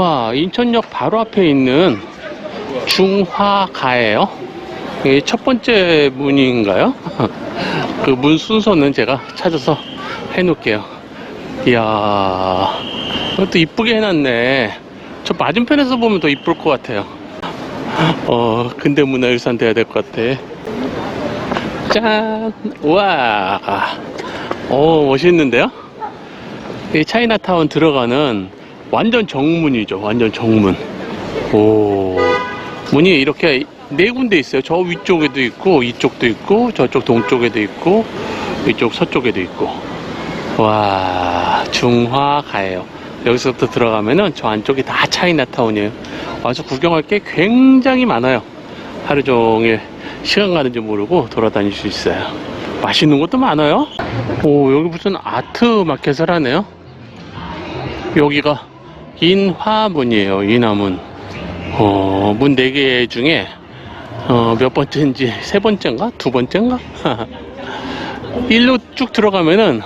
와, 인천역 바로 앞에 있는 중화가예요. 이게 첫 번째 문인가요? 그 문 순서는 제가 찾아서 해놓을게요. 이야, 이것도 이쁘게 해놨네. 저 맞은편에서 보면 더 이쁠 것 같아요. 어, 근대 문화유산 돼야 될 것 같아. 짠! 우와! 오, 멋있는데요? 이 차이나타운 들어가는 완전 정문이죠. 완전 정문. 오, 문이 이렇게 네 군데 있어요. 저 위쪽에도 있고, 이쪽도 있고, 저쪽 동쪽에도 있고, 이쪽 서쪽에도 있고. 와, 중화가예요. 여기서부터 들어가면은 저 안쪽이 다 차이나타운이에요. 와서 구경할 게 굉장히 많아요. 하루 종일 시간 가는지 모르고 돌아다닐 수 있어요. 맛있는 것도 많아요. 오, 여기 무슨 아트 마켓을 하네요. 여기가 인화문이에요. 인화문. 어, 문 4개 중에 어, 몇 번째인지 세 번째인가? 두 번째인가? 일로 쭉 들어가면은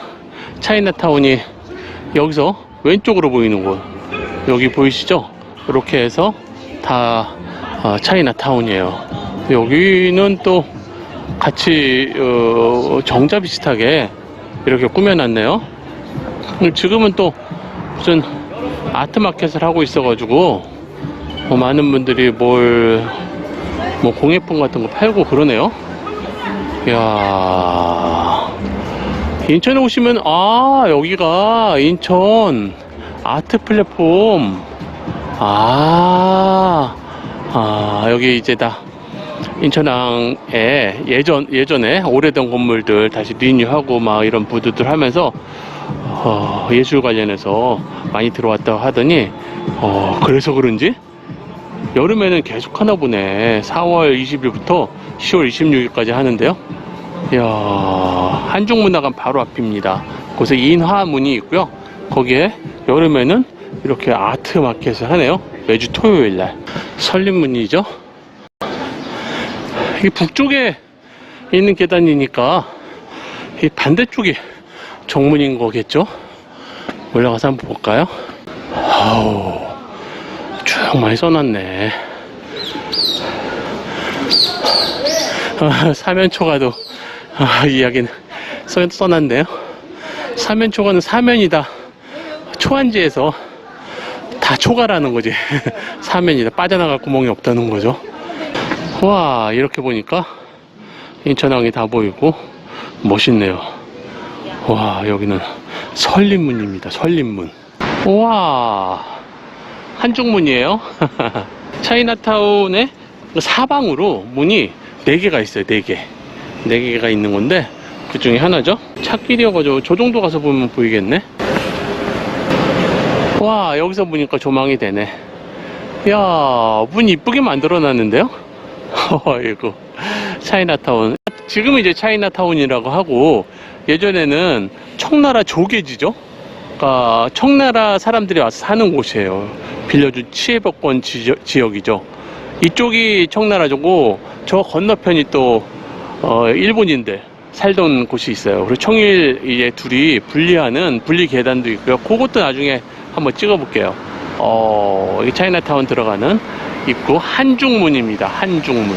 차이나타운이 여기서 왼쪽으로 보이는 곳. 여기 보이시죠? 이렇게 해서 다 어, 차이나타운이에요. 여기는 또 같이 어, 정자 비슷하게 이렇게 꾸며놨네요. 지금은 또 무슨 아트 마켓을 하고 있어가지고 뭐 많은 분들이 뭘 뭐 공예품 같은 거 팔고 그러네요. 이야 인천에 오시면 아 여기가 인천 아트 플랫폼 아, 아 여기 이제 다 인천항에 예전 예전에 오래된 건물들 다시 리뉴하고 막 이런 부두들 하면서 어, 예술 관련해서 많이 들어왔다고 하더니 어, 그래서 그런지? 여름에는 계속 하나 보네. 4월 20일부터 10월 26일까지 하는데요. 이야 한중문화관 바로 앞입니다. 곳에 인화문이 있고요. 거기에 여름에는 이렇게 아트 마켓을 하네요. 매주 토요일 날. 설립문이죠. 이 북쪽에 있는 계단이니까 이 반대쪽이 정문인 거겠죠? 올라가서 한번 볼까요? 아우, 쭉 많이 써놨네. 아, 사면초가도 아, 이야기는 써, 써놨네요. 사면초가는 사면이다. 초안지에서 다 초가라는 거지. 사면이다. 빠져나갈 구멍이 없다는 거죠. 와 이렇게 보니까 인천항이 다 보이고 멋있네요 와 여기는 설립문입니다 설립문. 와 한쪽 문이에요? 차이나타운의 사방으로 문이 4개가 있어요 4개. 4개가 있는 건데 그 중에 하나죠? 차길이어가지고 저 정도 가서 보면 보이겠네? 와 여기서 보니까 조망이 되네. 야문 이쁘게 만들어 놨는데요? 어이구 차이나타운 지금은 이제 차이나타운이라고 하고 예전에는 청나라 조계지죠? 그러니까 청나라 사람들이 와서 사는 곳이에요. 빌려준 치해복권 지적, 지역 이죠. 이쪽이 청나라조고 저 건너편이 또 어, 일본인들 살던 곳이 있어요. 그리고 청일 이제 둘이 분리하는 분리 계단도 있고요. 그것도 나중에 한번 찍어 볼게요. 어, 이 차이나타운 들어가는 입구 한중문입니다. 한중문.